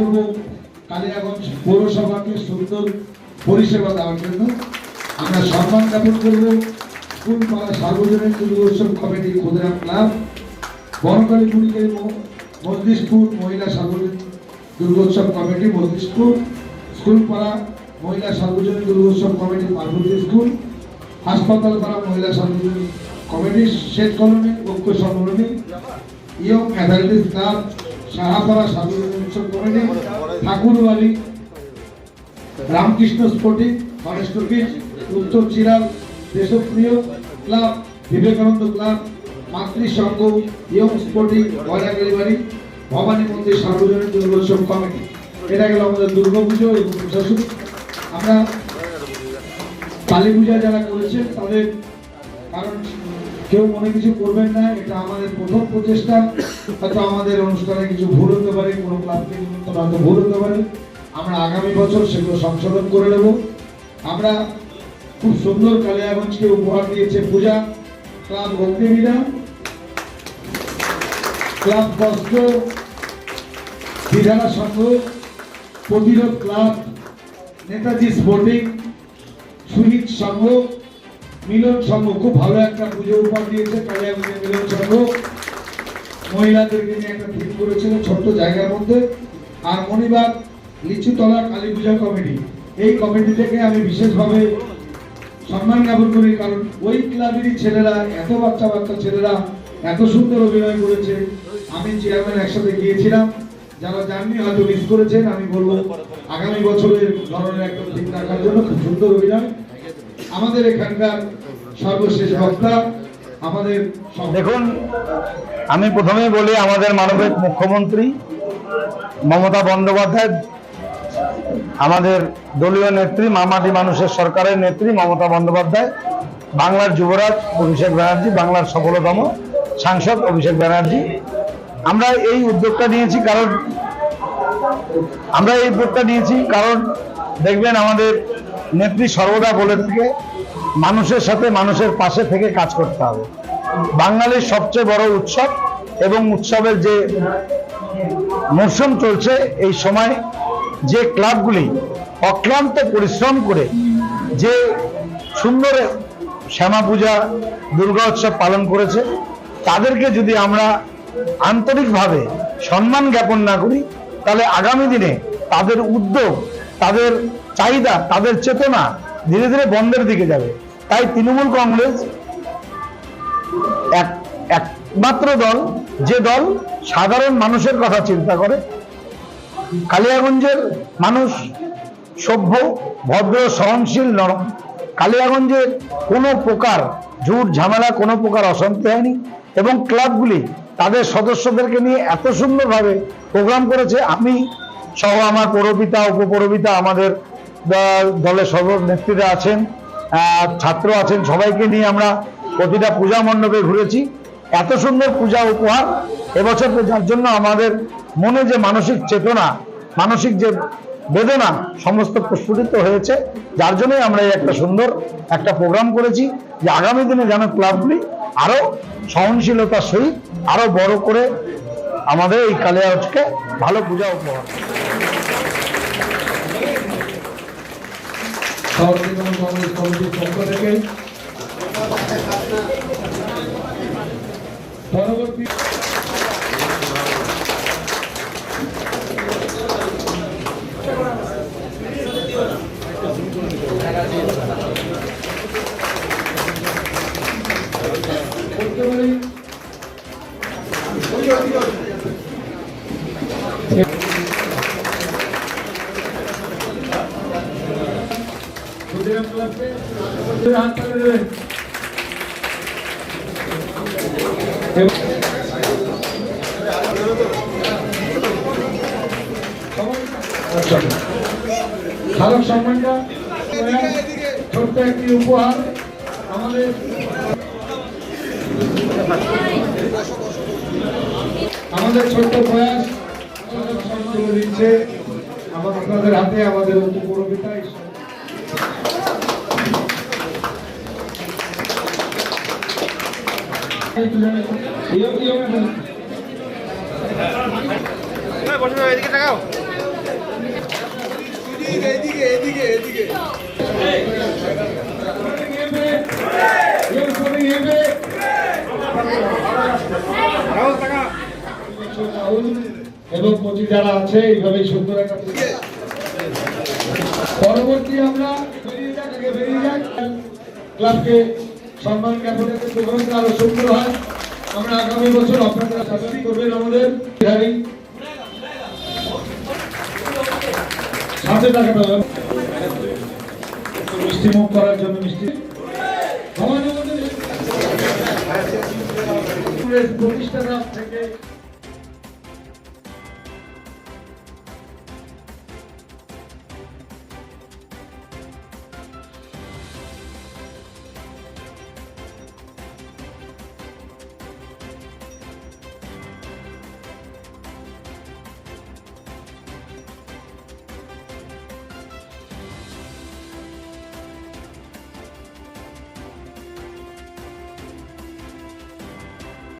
করব কালিয়াগঞ্জ পৌরসভাকে সুন্দর পরিষেবা দেওয়ার জন্য আমরা সম্মান জ্ঞাপন করব। স্কুল পাড়া সার্বজনীন দুর্গোৎসব কমিটি ক্ষুদিরাম ক্লাব, বনকালী কুড়িকে মজলিশপুর মহিলা সার্বজনীন দুর্গোৎসব কমিটি মজলিশপুর স্কুল পাড়া মহিলা সার্বজনীন দুর্গোৎসব কমিটি পার্বতী স্কুল হাসপাতাল পাড়া মহিলা সার্বজনীন কমিটি শেখ কলোনি, ঐক্য সম্মেলনী, ইয়ং অ্যাথলেটিক্স ক্লাব সাহাপাড়া সার্বজনীন উৎসব committee, Thakurbari, Ramakrishna sporting, forest office, উত্তর chiral, Deshapriya club, Vivekananda club মাতৃ সংঘ ইয়ং স্পোর্টিং গয়নাগাড়ি ভবানী মন্দির সার্বজনীন দুর্গোৎসব কমিটি। এটা গেল আমাদের দুর্গাপুজো এবং প্রশাসনিক। আমরা কালী পূজা যারা করেছেন তাদের কারণ কেউ মনে কিছু করবেন না, এটা আমাদের প্রথম প্রচেষ্টা। হয়তো আমাদের অনুষ্ঠানে কিছু ভুল হতে পারে, কোনো ক্লাবকে হয়তো ভুল হতে পারে। আমরা আগামী বছর সেগুলো সংশোধন করে নেব। আমরা খুব সুন্দর কালিয়াগঞ্জকে উপহার দিয়েছে পূজা। ক্লাব অগ্নিবীরা ক্লাব বস্ত্র বিধানা সংঘ, প্রতিরোধ ক্লাব, নেতাজি স্পোর্টিং সুহিত সংঘ মিলন সংঘ খুব ভালো একটা পুজো উপহার দিয়েছে কালিয়াগঞ্জের মিলন সংঘ মহিলাদেরকে নিয়ে একটা থিম করেছিল ছোট্ট জায়গার মধ্যে। আর মণিবাগ লিচুতলা কালী পূজা কমিটি। এই কমিটি থেকে আমি বিশেষভাবে সম্মান জ্ঞাপন করি, কারণ ওই ক্লাবেরই ছেলেরা, এত বাচ্চা বাচ্চা ছেলেরা, এত সুন্দর অভিনয় করেছে। আমি চেয়ারম্যান একসাথে গিয়েছিলাম। যারা জাননি, হয়তো মিস করেছেন। আমি বলব, আগামী বছরের ধরনের একটা থিম রাখার জন্য খুব সুন্দর অভিনয়। আমাদের এখানকার সর্বশেষ বক্তা আমাদের দেখুন, আমি প্রথমেই বলি আমাদের মানবিক মুখ্যমন্ত্রী মমতা বন্দ্যোপাধ্যায়, আমাদের দলীয় নেত্রী, মামাটি মানুষের সরকারের নেত্রী মমতা বন্দ্যোপাধ্যায়, বাংলার যুবরাজ অভিষেক ব্যানার্জি, বাংলার সফলতম সাংসদ অভিষেক ব্যানার্জি। আমরা এই উদ্যোগটা নিয়েছি কারণ, আমরা এই উদ্যোগটা নিয়েছি কারণ দেখবেন আমাদের নেত্রী সর্বদা বলে থাকে মানুষের সাথে মানুষের পাশে থেকে কাজ করতে হবে। বাঙালির সবচেয়ে বড় উৎসব এবং উৎসবের যে মরশুম চলছে, এই সময় যে ক্লাবগুলি অক্লান্ত পরিশ্রম করে যে সুন্দর শ্যামা পূজা, দুর্গা উৎসব পালন করেছে, তাদেরকে যদি আমরা আন্তরিকভাবে সম্মান জ্ঞাপন না করি, তাহলে আগামী দিনে তাদের উদ্যোগ, তাদের চাহিদা, তাদের চেতনা ধীরে ধীরে বন্ধের দিকে যাবে। তাই তৃণমূল কংগ্রেস এক, একমাত্র দল, যে দল সাধারণ মানুষের কথা চিন্তা করে। কালিয়াগঞ্জের মানুষ সভ্য, ভদ্র, সহনশীল নরম কালিয়াগঞ্জে কোনো প্রকার ঝুট ঝামেলা, কোনো প্রকার অশান্তি হয়নি এবং ক্লাবগুলি তাদের সদস্যদেরকে নিয়ে এত সুন্দরভাবে প্রোগ্রাম করেছে। আমি সহ আমার পৌরপিতা, উপপৌরপিতা, আমাদের দলের সর্ব নেতৃত্বে আছেন ছাত্র আছেন, সবাইকে নিয়ে আমরা প্রতিটা পূজা মণ্ডপে ঘুরেছি। এত সুন্দর পূজা উপহার, এবছর তো যার জন্য আমাদের মনে যে মানসিক চেতনা, মানসিক যে বেদনা সমস্ত প্রস্ফুটিত হয়েছে, যার জন্যই আমরা এই একটা সুন্দর একটা প্রোগ্রাম করেছি যে আগামী দিনে যেন ক্লাবগুলি আরও সহনশীলতার সহিত আরও বড় করে আমাদের এই কালিয়াজকে ভালো পূজা উপহার। তৃণমূল কংগ্রেস কমিটির পক্ষ থেকে পরবর্তী করতে পারি স্মারক সম্মানটা, ছোট্ট একটি উপহার আমাদের আমাদের ছোট্ট প্রয়াস দিচ্ছে। আমার আপনাদের হাতে আমাদের উপকরবিতা এদিকে এদিকে এদিকে এবং প্রতি যারা আছে এইভাবে সুন্দর একটা পরবর্তী আমরা বেরিয়ে যাক ক্লাবকে সম্মান জ্ঞাপনের প্রোগ্রামটা আরও সুন্দর হয়, আমরা আগামী বছর আপনারা শাস্তি করবেন আমাদের। সাথে থাকে মিষ্টি মুখ করার জন্য মিষ্টি। প্রতিষ্ঠাতা থেকে